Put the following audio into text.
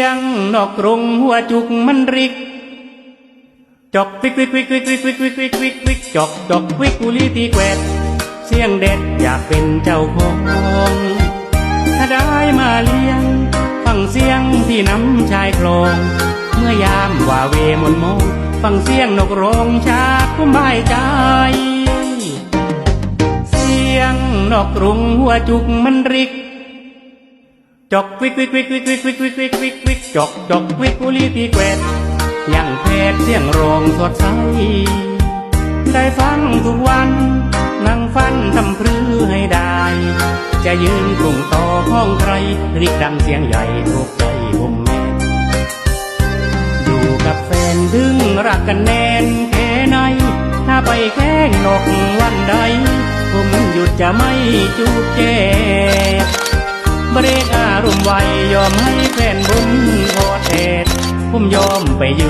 ยงนอกกรงหัวจุกมันริก จอกวิกวิกวิกวิกวิกวิกวิกวิกวิกวิกจอกจอกวิกกุลีตีแกวดเสียงเด็ดอยากเป็นเจ้าของถ้าได้มาเลี้ยง ฟังเสียงที่น้ำชายคลอง เมื่อยามว่าเวมนมอง ฟังเสียงนกร้องชาคุ้มบใจ เสียงนกกรุงหัวจุกมันริก จอกวิกวิกวิกวิกวิกวิกวิกวิกวิกวิกจอกจอกวิกกุลีตีแกวดยังเพศเสียงร้องสดใสได้ฟังทุกวันนั่งฟันทำพรือให้ได้ จะยืนกรุงต่อห้องใครริกดังเสียงใหญ่ถูกใจผมแม่นอยู่กับแฟนถึงรักกันแน่นแค่ไหนถ้าไปแข้งนกวันใดผมหยุดจะไม่จูบแจกเบ ไวยอมให้แฟนบุญโทษเทศผมยอมไปยืน